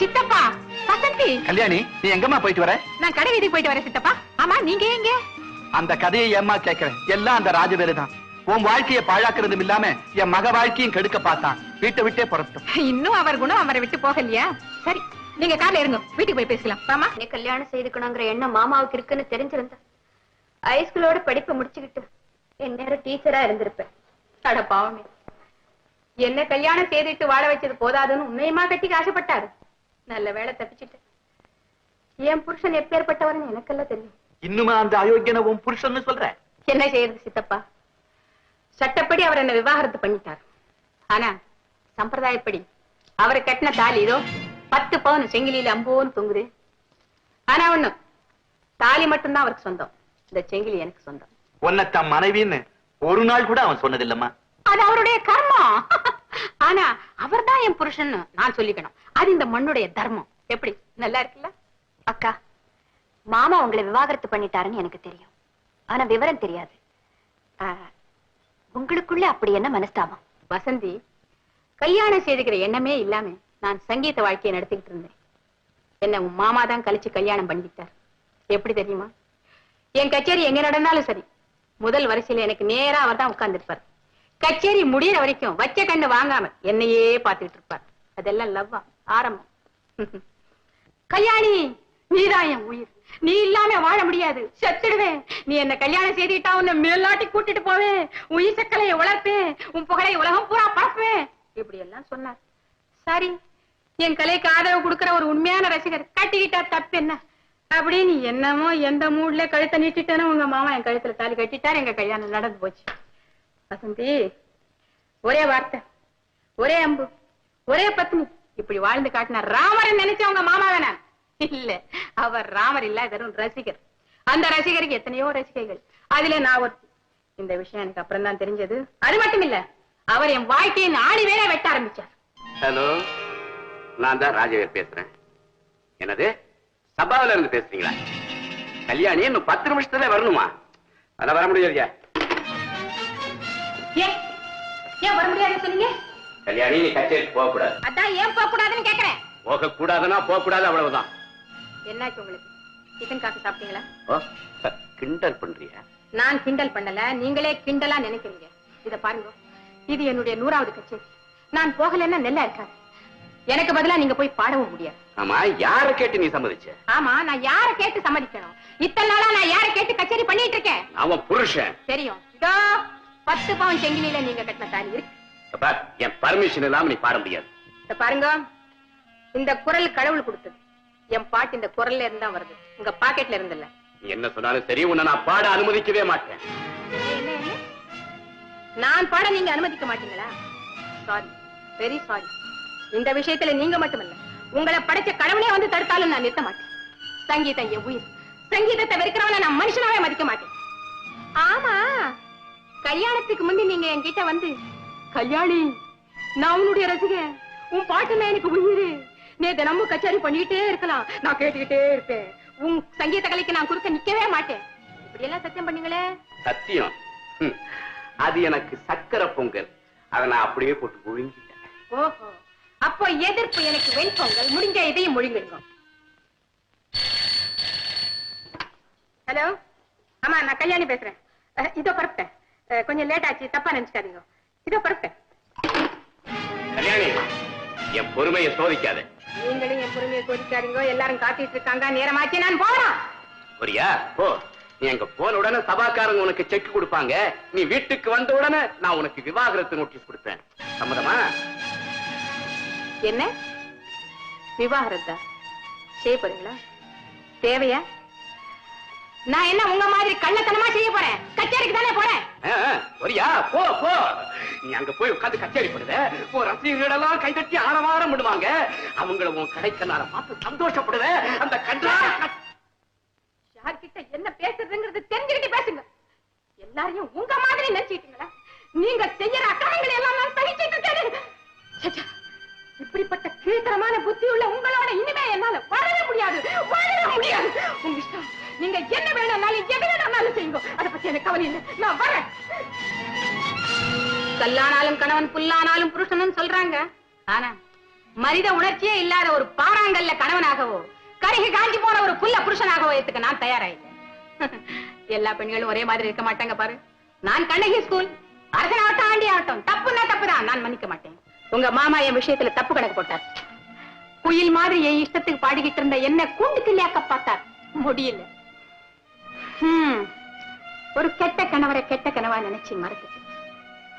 சித்தப்பா வசந்தி. கல்யாணி நீ எங்கம்மா போயிட்டு வர? நான் கடை வீதிக்கு போயிட்டு வரேன் சித்தப்பா. ஆமா நீங்க எங்க? அந்த கதையை ஏம்மா கேட்கிறேன்? எல்லாம் அந்த ராஜவேலு தான். உன் வாழ்க்கையை பாழாக்குறதும் இல்லாம என் மக வாழ்க்கையும் கெடுக்க பார்த்தான். வீட்டை விட்டே புறட்டும் இன்னும் அவர் குணம் அவரை விட்டு போகலையா? சரி நீங்க கார்ல இருங்க. வீட்டுக்கு போய் பேசலாம் ஆமா நீ கல்யாணம் செய்துக்கணுங்கிற எண்ணம் மாமாவுக்கு இருக்குன்னு தெரிஞ்சிருந்தா ஹைஸ்கூலோட படிப்பை முடிச்சுக்கிட்டு என் நேரம் டீச்சரா இருந்திருப்பேன். அட பாவமே என்ன கல்யாணம் செய்துட்டு வாழ வச்சது போதாதுன்னு உன்னையமா கட்டிக்கு ஆசைப்பட்டாரு? நல்ல வேலை தப்பிச்சிட்டு என் புருஷன் எப்பேற்பட்டவர்னு எனக்கெல்லாம் தெரியும். இன்னுமா அந்த அயோக்கியனை உன் புருஷன்னு சொல்ற? என்ன செய்யறது சித்தப்பா? சட்டப்படி அவர் என்ன விவாகரத்து பண்ணிட்டார். ஆனா சம்பிரதாயப்படி அவர் கட்டின தாலி இதோ பத்து பவுன் செங்கிலியில அம்போன்னு தொங்குது. ஆனா ஒண்ணு தாலி மட்டும்தான் அவருக்கு சொந்தம். இந்த செங்கிலி எனக்கு சொந்தம். உன்னை தன் மனைவின்னு ஒரு நாள் கூட அவன் சொன்னதில்லம்மா. அது அவருடைய கர்மம் ஆனா அவர்தான் என் புருஷன் நான் சொல்லிக்கணும். அது இந்த மண்ணுடைய தர்மம். எப்படி? நல்லா இருக்குல்ல? அக்கா மாமா உங்களை விவாகரத்து பண்ணிட்டாருன்னு எனக்கு தெரியும். ஆனா விவரம் தெரியாது. ஆ, உங்களுக்குள்ள அப்படி என்ன மனஸ்தாபம்? வசந்தி கல்யாணம் செய்துக்கிற எண்ணமே இல்லாம நான் சங்கீத வாழ்க்கையை நடத்திக்கிட்டு இருந்தேன். என்ன உன் மாமா தான் கழிச்சு கல்யாணம் பண்ணிக்கிட்டார். எப்படி தெரியுமா? என் கச்சேரி எங்க நடந்தாலும் சரி. முதல் வரிசையில எனக்கு நேரா அவர் தான் உட்கார்ந்துருப்பார். கச்சேரி முடியற வரைக்கும் வச்ச கண்ணு வாங்காம என்னையே பார்த்துட்டு இருப்பார். அதெல்லாம் லவ்வா ஆரம்பம். கல்யாணி நீதான் என் உயிர். நீ இல்லாம வாழ முடியாது. செத்துடுவேன். நீ என்ன கல்யாணம் செய்துட்டா உன்னை மேல்நாட்டி கூட்டிட்டு போவேன். உயிர் சக்கலையை வளர்ப்பேன் உன் புகழை உலகம் பூரா பரப்புவேன் இப்படி எல்லாம் சொன்னார். சரி என் கலைக்கு ஆதரவு கொடுக்கிற ஒரு உண்மையான ரசிகர். கட்டிக்கிட்டா தப்பு என்ன? அப்படின்னு என்னமோ எந்த மூட்ல கழுத்தை நீட்டிட்டேன்னு உங்க மாமா என் கழுத்துல தாலி கட்டிட்டார். எங்க கல்யாணம் நடந்து போச்சு. வசந்தி. ஒரே வார்த்தை. ஒரே அம்பு. ஒரே பத்னி. இப்படி வாழ்ந்து காட்டின ராமரை நினைச்ச உங்க மாமாவை நான்? இல்ல. அவர் ராமர் இல்ல வெறும் ரசிகர். அந்த ரசிகருக்கு எத்தனையோ ரசிகைகள். அதுல நான் ஒரு இந்த விஷயம் எனக்கு அப்புறம் தான் தெரிஞ்சது. அது மட்டும் இல்ல அவர் என் வாழ்க்கையின் ஆணி வேற வெட்ட ஆரம்பிச்சார். ஹலோ நான் தான் ராஜவேல் பேசுறேன். என்னது? சபாவில இருந்து பேசுறீங்களா? கல்யாணி இன்னும் பத்து நிமிஷத்துல வரணுமா? அதெல்லாம் வர முடியாதுயா ஏன் ஏன் வர முடியாதுன்னு சொன்னீங்க? கல்யாணி நீ கச்சேரிக்கு போக கூடாது அதான் ஏன் போக கூடாதுன்னு கேக்குறேன். போக கூடாதுன்னா போக கூடாது அவ்வளவுதான். என்னாச்சு உங்களுக்கு? டிஃபன் காஃபி சாப்பிட்டீங்களா? ஓ, கிண்டல் பண்றியா? நான் கிண்டல் பண்ணல நீங்களே கிண்டலா நினைக்கிறீங்க. இத பாருங்க இது என்னுடைய நூறாவது கச்சேரி. நான் போகலைன்னா நெல்லா இருக்காது. எனக்கு பதிலா நீங்க போய் பாடவும் முடியாது. ஆமா யார கேட்டு நீ சம்மதிச்ச? ஆமா நான் யார கேட்டு சம்மதிக்கணும்? இத்தனை நாளா நான் யார கேட்டு கச்சேரி பண்ணிட்டு இருக்கேன்? அவன் புருஷன். தெரியும். பத்து பவுன் செங்கிலியில நீங்க கட்டின தாலி இருக்கு. என் பர்மிஷன் இல்லாம நீ பாட முடியாது. இத பாருங்க இந்த குரல் கடவுள் கொடுத்தது. என் பாட்டு இந்த குரல்ல இருந்தா வருது. உங்க பாக்கெட்ல இருந்தில்ல நீ என்ன சொன்னாலும் சரி உன்னை நான் பாட அனுமதிக்கவே மாட்டேன்? நான் பாட நீங்க அனுமதிக்க மாட்டீங்களா? சாரி வெரி சாரி இந்த விஷயத்துல நீங்க மட்டுமல்ல. உங்களை படைச்ச கடவுளே வந்து தடுத்தாலும் நான் நிறுத்த மாட்டேன். சங்கீதம் என் உயிர். சங்கீதத்தை வெறுக்கிறவன நான் மனுஷனாவே மதிக்க மாட்டேன். ஆமா. கல்யாணத்துக்கு முந்தி நீங்க என்கிட்ட வந்து கல்யாணி நான் உன்னுடைய ரசிகன். உன் பாட்டுல எனக்கு உயிர். நீ தினமும் கச்சேரி பண்ணிட்டே இருக்கலாம். நான் கேட்டுக்கிட்டே இருப்பேன். உன் சங்கீத கலைக்கு நான் குறுக்க நிக்கவே மாட்டேன். இப்படி எல்லாம் சத்தியம் பண்ணீங்களே. சத்தியம். அது எனக்கு சக்கரை பொங்கல். அதை நான் அப்படியே போட்டு புழுங்கிட்டேன். ஓஹோ. அப்போ எதிர்ப்பு எனக்கு வெண்பொங்கல் முடிஞ்ச இதையும் முழுங்கிடுங்க ஹலோ? ஆமா நான் கல்யாணி பேசுறேன். இதோ பரப்பிட்டேன் கொஞ்சம் லேட் ஆச்சு தப்பா நினைச்சுக்காதீங்க. இதோ பரப்பிட்டேன் கல்யாணி என் பொறுமையை சோதிக்காத. நீங்களும் என் பொறுமையை கோரிக்காதீங்க எல்லாரும் காத்திட்டு இருக்காங்க. நேரமாச்சு நான் போறேன். புரியா போ. நீ அங்க போன உடனே சபாக்காரங்க உனக்கு செக் கொடுப்பாங்க. நீ வீட்டுக்கு வந்த உடனே நான் உனக்கு விவாகரத்து நோட்டீஸ் கொடுப்பேன். சம்மதமா? என்ன? விவாகரத்தா? செய்ய போறீங்களா? தேவையா? நான் என்ன உங்க மாதிரி கள்ளத்தனமா செய்ய போறேன்? கச்சேரிக்கு தானே போறேன்? வரியா? போ போ. நீ அங்க போய் உட்கார்ந்து கச்சேரி பண்ணுவ உன் ரசிகர்களெல்லாம் கைதட்டி ஆரவாரம் பண்ணுவாங்க அவங்கள உன் கடைக்கனால பார்த்து சந்தோஷப்படுவ. அந்த கண்டா யார்கிட்ட என்ன பேசுறதுங்கிறது தெரிஞ்சுக்கிட்டு பேசுங்க. எல்லாரையும் உங்க மாதிரி நினைச்சிட்டீங்களா நீங்க செய்யற அக்கிரமங்களை எல்லாம் நான் சகிச்சிட்டு இருக்கேன். இப்படிப்பட்ட கீழ்த்தரமான புத்தி உள்ள உங்களோட இனிமே என்னால வாழவே முடியாது. வாழவே முடியாது. உங்க இஷ்டம். நீங்க என்ன வேணும்னாலும் எது வேணாலும் செய்யுங்க. அதை பத்தி எனக்கு கவலை இல்லை. நான் வரேன். கல்லானாலும் கணவன் புல்லானாலும் புருஷனும் சொல்றாங்க. ஆனா மனித உணர்ச்சியே இல்லாத ஒரு பாறாங்கல்ல கணவனாகவோ கருகி காஞ்சி போன ஒரு புல்ல புருஷனாகவோ ஏத்துக்க நான் தயாராயில்லை. எல்லா பெண்களும் ஒரே மாதிரி இருக்க மாட்டாங்க பாரு. நான் கண்ணகி ஸ்கூல் அரசனாகட்டும் ஆண்டி ஆகட்டும். தப்புன்னா தப்புதான். நான் மன்னிக்க மாட்டேன். உங்க மாமா என் விஷயத்துல தப்பு கணக்கு போட்டார். குயில் மாதிரி என் இஷ்டத்துக்கு பாடிக்கிட்டு இருந்த என்ன கூண்டு கிள்ளியாக்க பார்த்தார். முடியல. ஒரு கெட்ட கணவரை கெட்ட கனவா நினைச்சு மறந்துட்டு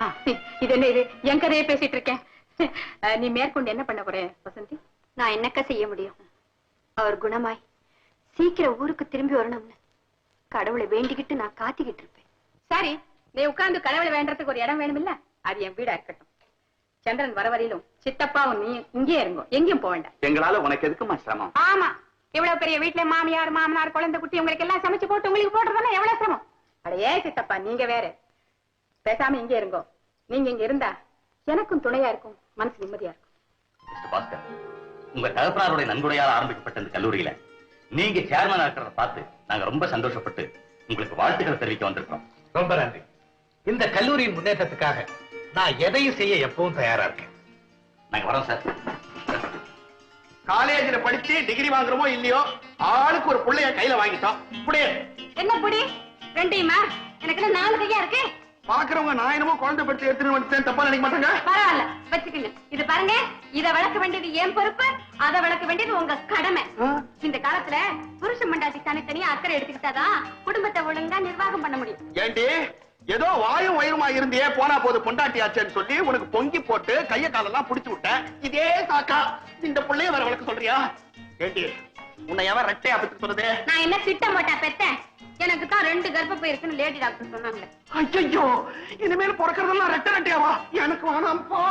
ஆ, இது என்ன இது? என் கதையை பேசிட்டு இருக்கேன். நீ மேற்கொண்டு என்ன பண்ண போற வசந்தி? நான் என்னக்க செய்ய முடியும்? அவர் குணமாய் சீக்கிரம் ஊருக்கு திரும்பி வரணும்னு. கடவுளை வேண்டிக்கிட்டு நான் காத்திக்கிட்டு இருப்பேன். சரி நீ உட்கார்ந்து கடவுளை வேண்டறதுக்கு ஒரு இடம் வேணுமில்ல? அது என் வீடா இருக்கட்டும். சந்திரன் வர வரையிலும் சித்தப்பாவும் நீ இங்கே இருங்கோ. எங்கேயும் போக வேண்டாம். எங்களால உனக்கு எதுக்குமா சிரமம்? ஆமா. இவ்வளவு பெரிய வீட்டுல மாமியார் மாமனார் குழந்தை குட்டி உங்களுக்கு எல்லாம் சமைச்சு போட்டு உங்களுக்கு போட்டுறதுனா எவ்வளவு சிரமம்? அட சித்தப்பா நீங்க வேற. பேசாம இங்கே இருங்கோ. நீங்க இங்க இருந்தா எனக்கும் துணையா இருக்கும் மனசு நிம்மதியா இருக்கும். உங்க தகப்பனாருடைய நன்கொடையால் ஆரம்பிக்கப்பட்ட இந்த கல்லூரியில நீங்க சேர்மனா இருக்கிறத பார்த்து நாங்க ரொம்ப சந்தோஷப்பட்டு உங்களுக்கு வாழ்த்துக்களை தெரிவிக்க வந்திருக்கோம் ரொம்ப நன்றி. இந்த கல்லூரியின் முன்னேற்றத்துக்காக நான் எதையும் செய்ய எப்பவும் தயாரா இருக்கேன். நாங்க வரோம் சார். காலேஜ்ல படிச்சு டிகிரி வாங்குறோமோ இல்லையோ ஆளுக்கு ஒரு புள்ளைய கையில வாங்கிட்டோம். இப்படியே என்ன புடி ரெண்டையுமா? எனக்கு நாலு கையா இருக்கு? பாக்குறவங்க நான் என்னமோ குழந்தை படுத்து எடுத்துட்டு வந்துட்டேன் தப்பா நினைக்க மாட்டாங்க? பரவாயில்ல வச்சுக்கோங்க. இது பாருங்க இத வளர்க்க வேண்டியது என் பொறுப்பு அத வளர்க்க வேண்டியது உங்க கடமை. இந்த காலத்துல புருஷ மண்டாட்டி தனித்தனியா அக்கறை எடுத்துக்கிட்டாதான் குடும்பத்தை ஒழுங்கா நிர்வாகம் பண்ண முடியும். ஏண்டி? ஏதோ வாயும் வயிறுமா இருந்தியே போனா போது பொண்டாட்டியாச்சேன்னு சொல்லி உனக்கு பொங்கி போட்டு கைய காலெல்லாம் புடிச்சு விட்டேன் இதே சாக்கா இந்த புள்ளைய வேற வளர்க்க சொல்றியா? ஏண்டி உன்னை எவன் ரெட்டையா பத்தி சொல்லுது? நான் என்ன திட்டம் போட்டா பெத்தேன் எனக்கு தான் ரெண்டு கர்ப்பப்பை இருக்குன்னு லேடி டாக்டர் சொன்னாங்களே. ஐயோ இனிமேல் பிறக்கிறதெல்லாம் ரெட்டை ரெட்டையாவா? எனக்கு வேணாம்ப்பா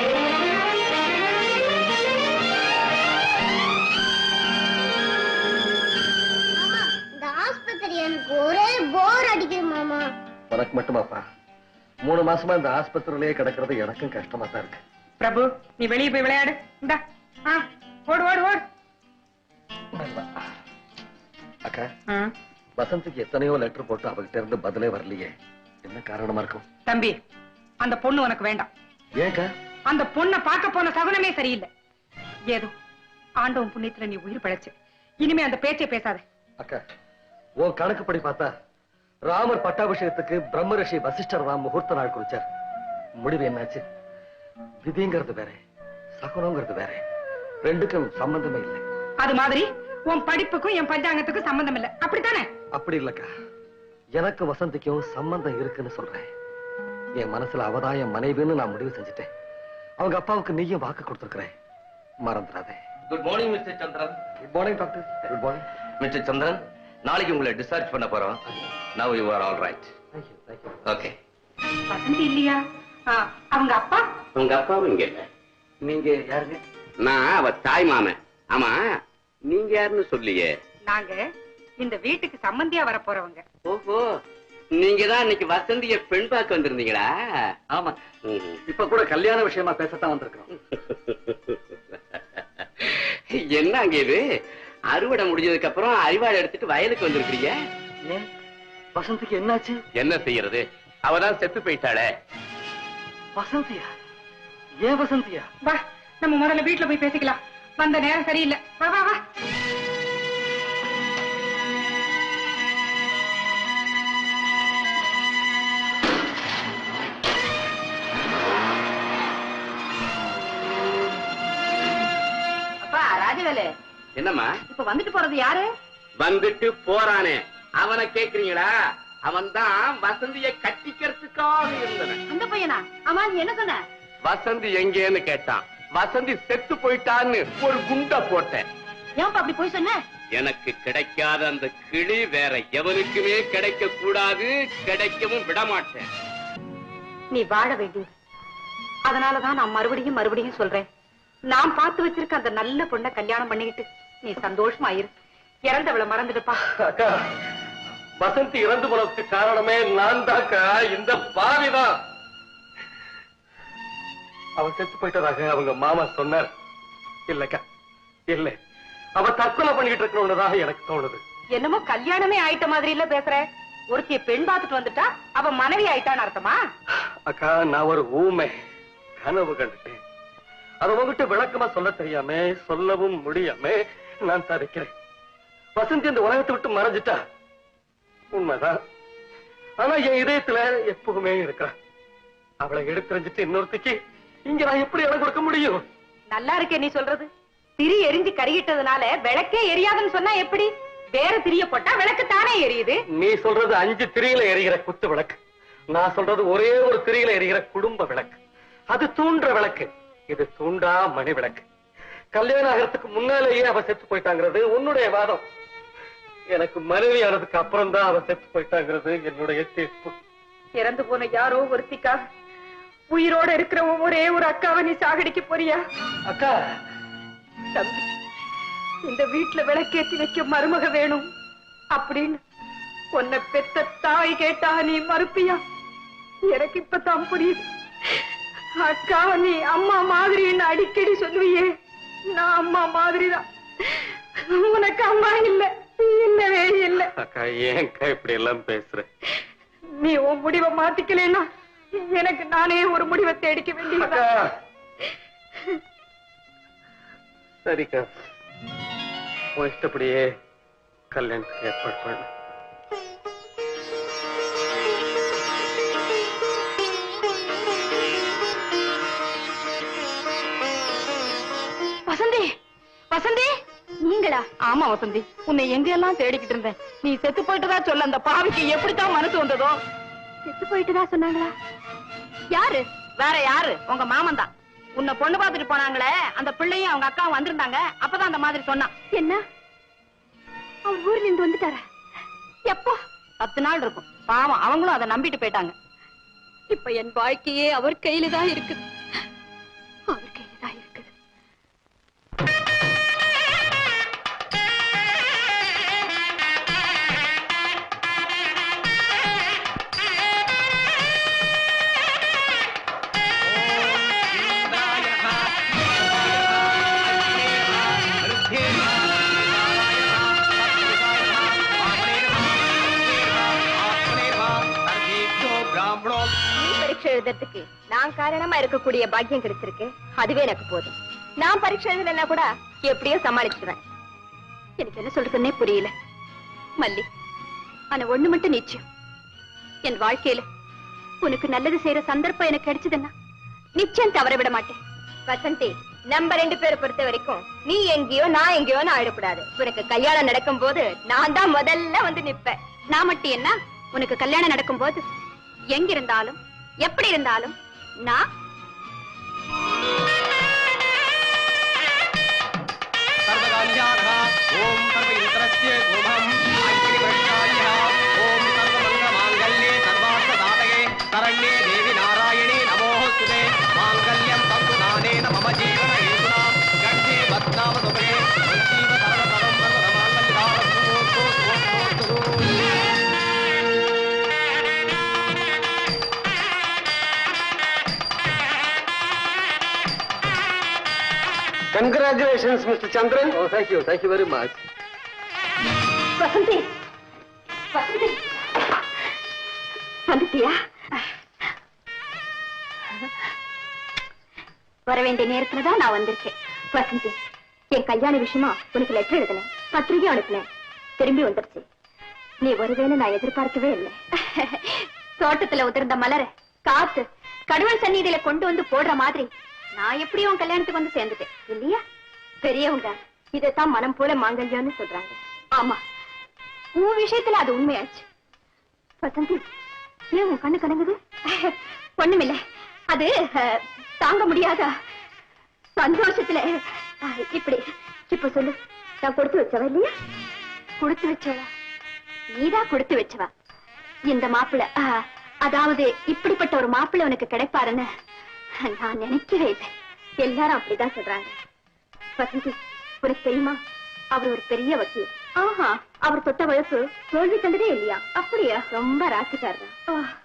இந்த போர் அடிக்குது மாமா? உனக்கு மட்டுமாப்பா. மூணு மாசமா இந்த ஆஸ்பத்திரியிலேயே கிடக்கிறது எனக்கும் கஷ்டமா தான் இருக்கு. பிரபு நீ வெளியே போய் விளையாடு. இந்த. ஓடு ஓடு ஓடு. அக்கா வசந்திக்கு எத்தனையோ லெட்டர் போட்டு அவகிட்ட இருந்து பதிலே வரலையே. என்ன காரணமா இருக்கும்? தம்பி அந்த பொண்ணு உனக்கு வேண்டாம். ஏக்கா அந்த பொண்ணை பார்க்க போன சகுனமே சரியில்லை. ஏதோ ஆண்டவன் புண்ணியத்துல நீ உயிர் பழைச்சு. இனிமே அந்த பேச்சை பேசாத. அக்கா உன் கணக்குப்படி பார்த்தா ராமர் பட்டாபிஷேகத்துக்கு பிரம்மரிஷி வசிஷ்டர் தான் முகூர்த்த நாள் குறிச்சார். முடிவு என்னாச்சு? விதிங்கிறது வேற சகுனங்கிறது வேற. ரெண்டுக்கும் சம்பந்தமே இல்லை. அது மாதிரி உன் படிப்புக்கும் என் பஞ்சாங்கத்துக்கும் சம்பந்தம் இல்ல. அப்படித்தானே? அப்படி இல்லக்கா. எனக்கு வசந்திக்கும் சம்பந்தம் இருக்குன்னு சொல்றேன். என் மனசுல அவதான் என் மனைவின்னு நான் முடிவு செஞ்சுட்டேன். அவங்க அப்பாவுக்கு நீயும் வாக்கு கொடுத்துருக்கிறேன். மறந்துடாதே. Good morning mister Chandran good morning doctor good morning mister Chandran நாளைக்கு உங்களை டிஸ்சார்ஜ் பண்ண போறோம். Now you are all right okay Vasanthi இல்லையா? அவங்க அப்பா? உங்க அப்பாவும் இங்க இல்ல. நீங்க யாருங்க? நான் அவ தாய் மாமன். ஆமா நீங்க யாருன்னு சொல்லியே. நாங்க இந்த வீட்டுக்கு சம்பந்தியா வர போறவங்க. ஓஹோ நீங்க தான் இன்னைக்கு வசந்திய பெண் பார்க்க வந்திருந்தீங்களா? ஆமா. இப்ப கூட கல்யாண விஷயமா பேசத்தான் வந்திருக்கிறோம். என்ன அங்க இது? அறுவடை முடிஞ்சதுக்கு அப்புறம் அரிவாள் எடுத்துட்டு வயலுக்கு வந்திருக்கிறீங்க? ஏன் வசந்திக்கு என்னாச்சு? என்ன செய்யறது? அவதான் செத்து போயிட்டாளே. வசந்தியா? ஏன் வசந்தியா? வா நம்ம முதல்ல வீட்டுல போய் பேசிக்கலாம். வந்த நேரம் சரியில்லை. வா வா வா. என்னம்மா? இப்ப வந்துட்டு போறது யாரு? வந்துட்டு போறானே. அவனை கேக்குறீங்களா? அவன் தான் வசந்திய கட்டிக்கிறதுக்காக இருந்தவன். அந்த பையனா? நீ என்ன சொன்ன? வசந்தி எங்கேன்னு கேட்டான். வசந்தி செத்து போயிட்டான்னு ஒரு குண்டை போட்டேன். ஏன்பா அப்படி போய் சொன்ன? எனக்கு கிடைக்காத அந்த கிளி வேற எவனுக்குமே கிடைக்க கூடாது கிடைக்கவும் விட மாட்டேன் நீ வாழ வேண்டியது அதனாலதான் நான் மறுபடியும் மறுபடியும் சொல்றேன். நான் பார்த்து வச்சிருக்க அந்த நல்ல பொண்ணை கல்யாணம் பண்ணிக்கிட்டு நீ சந்தோஷமா இரு இறந்தவளை மறந்துடுப்பா. அக்கா வசந்தி இறந்து போனதுக்கு காரணமே நான் தாக்கா இந்த பாவிதான். அவ செத்து போயிட்டதாக அவங்க மாமா சொன்னார். இல்லக்கா இல்ல. அவ தற்கொலை பண்ணிட்டு இருக்கணும்னுதான் எனக்கு தோணுது. என்னமோ கல்யாணமே ஆயிட்ட மாதிரி இல்ல பேசுற. ஒருத்திய பெண் பார்த்துட்டு வந்துட்டா அவ மனைவி ஆயிட்டான்னு அர்த்தமா? அக்கா நான் ஒரு ஊமை கனவு கண்டுட்டேன். அதை உங்ககிட்ட விளக்கமா சொல்ல தெரியாம சொல்லவும் முடியாம நான் தவிக்கிறேன் வசந்தி இந்த உலகத்தை விட்டு மறைஞ்சிட்டா? உண்மைதான். ஆனா என் இதயத்துல எப்பவுமே இருக்கா அவளை எடுத்துரைஞ்சிட்டு இன்னொருத்திக்கு இங்க நான் எப்படி இடம் கொடுக்க முடியும்? நல்லா இருக்கே நீ சொல்றது. திரி எரிஞ்சு கருகிட்டதுனால விளக்கே எரியாதுன்னு சொன்னா எப்படி? வேற திரிய போட்டா விளக்கு தானே எரியுது? நீ சொல்றது அஞ்சு திரியில எரிகிற குத்து விளக்கு. நான் சொல்றது ஒரே ஒரு திரியில எரிகிற குடும்ப விளக்கு. அது தூண்டுற விளக்கு. இது தூண்டா மணி விளக்கு. கல்யாணம் ஆகிறதுக்கு முன்னாலேயே அவ செத்து போயிட்டாங்கிறது உன்னுடைய வாதம். எனக்கு மனைவி ஆனதுக்கு அப்புறம் தான் அவ செத்து போயிட்டாங்கிறது என்னுடைய தீர்ப்பு. இறந்து போன யாரோ ஒருத்திக்காக உயிரோட இருக்கிற ஒரே ஒரு அக்காவை நீ சாகடிக்க போறியா? அக்கா! தம்பி இந்த வீட்டுல விளக்கேத்தி வைக்க மருமக வேணும். அப்படின்னு உன்னை பெத்த தாய் கேட்டா நீ மறுப்பியா? எனக்கு இப்பதான் புரியுது. அக்கா நீ அம்மா மாதிரின்னு அடிக்கடி சொல்லுவியே. நான் அம்மா மாதிரிதான். உனக்கு அம்மா இல்ல இல்லவே இல்ல. அக்கா ஏன்க்கா இப்படி எல்லாம் பேசுற? நீ உன் முடிவை மாத்திக்கலன்னா எனக்கு நானே ஒரு முடிவை தேடிக்க வேண்டியது சரிக்கா. உன் இஷ்டப்படியே கல்யாணத்துக்கு ஏற்பாடு பண்ணு. வசந்தி வசந்தி. நீங்களா? ஆமா வசந்தி. உன்னை எங்கெல்லாம் தேடிக்கிட்டு இருந்தேன்? நீ செத்து போயிட்டதா சொல்ல அந்த பாவிக்கு எப்படித்தான் மனசு வந்ததோ? செத்து போயிட்டுதா சொன்னாங்களா? யாரு? வேற யாரு? உங்க மாமன் தான். உன்னை பொண்ணு பார்த்துட்டு போனாங்களே அந்த பிள்ளையும் அவங்க அக்காவும் வந்திருந்தாங்க. அப்பதான் அந்த மாதிரி சொன்னான். என்ன? அவர் ஊர்ல இருந்து வந்துட்டாரா? எப்போ? பத்து நாள் இருக்கும். பாவம் அவங்களும் அதை நம்பிட்டு போயிட்டாங்க. இப்ப என் வாழ்க்கையே அவர் கையில தான் இருக்குது பரீட்சை எழுதுறதுக்கு நான் காரணமா இருக்கக்கூடிய பாக்கியம் கிடைச்சிருக்கு. அதுவே எனக்கு போதும். நான் பரீட்சை எழுதலைன்னா கூட எப்படியோ சமாளிச்சிருவேன். எனக்கு என்ன சொல்றதுன்னே புரியல. மல்லி ஆனா ஒண்ணு மட்டும் நிச்சயம். என் வாழ்க்கையில உனக்கு நல்லது செய்யற சந்தர்ப்பம் எனக்கு கிடைச்சதுன்னா நிச்சயம் தவற விட மாட்டேன். வசந்தி நம்ம ரெண்டு பேரை பொறுத்த வரைக்கும் நீ எங்கேயோ நான் எங்கேயோ ஆயிடக்கூடாது. உனக்கு கல்யாணம் நடக்கும் போது நான் தான் முதல்ல வந்து நிப்பேன். நான் மட்டும் என்ன? உனக்கு கல்யாணம் நடக்கும் போது எங்கிருந்தாலும் எப்படி இருந்தாலும் நான் ஓம் சர்வ இந்திரஸ்ய குணம் congratulations mister Chandran oh thank you thank you very much Vasanthi. Vasanthi. வந்துட்டியா? வர வேண்டிய நேரத்துல தான் நான் வந்திருக்கேன். வசந்தி என் கல்யாண விஷயமா உனக்கு லெட்டர் எழுதினேன் பத்திரிகை அனுப்பினேன் திரும்பி வந்துருச்சு நீ வருவேன்னு நான் எதிர்பார்க்கவே இல்லை. தோட்டத்துல உதிர்ந்த மலர காத்து கடவுள் சந்நிதியில கொண்டு வந்து போடுற மாதிரி நான் எப்படி உன் கல்யாணத்துக்கு வந்து சேர்ந்துட்டேன்? இல்லையா? பெரியவங்க இதைத்தான் மனம் போல மாங்கல்யம்னு சொல்றாங்க. ஆமா. உன் விஷயத்துல அது உண்மையாச்சு. வசந்தி ஏன் உன் கண்ணு கலங்குது? ஒண்ணுமில்ல. அது தாங்க முடியாத சந்தோஷத்துல. இப்படி இப்ப சொல்லு. நான் கொடுத்து வச்சவ இல்லையா? கொடுத்து வச்சவா நீதான் கொடுத்து வச்சவா? இந்த மாப்பிள்ள அஹ், அதாவது இப்படிப்பட்ட ஒரு மாப்பிள்ளை உனக்கு கிடைப்பாருன்னு நான் நினைக்கவே இல்லை. எல்லாரும் அப்படிதான் சொல்றாங்க. வசந்தி. உனக்கு தெரியுமா? அவர் ஒரு பெரிய வக்கீல். ஆஹா அவர் தொட்ட வழக்கு தோல்வி கண்டதே இல்லையா? அப்படியா? ரொம்ப ராசிக்காரா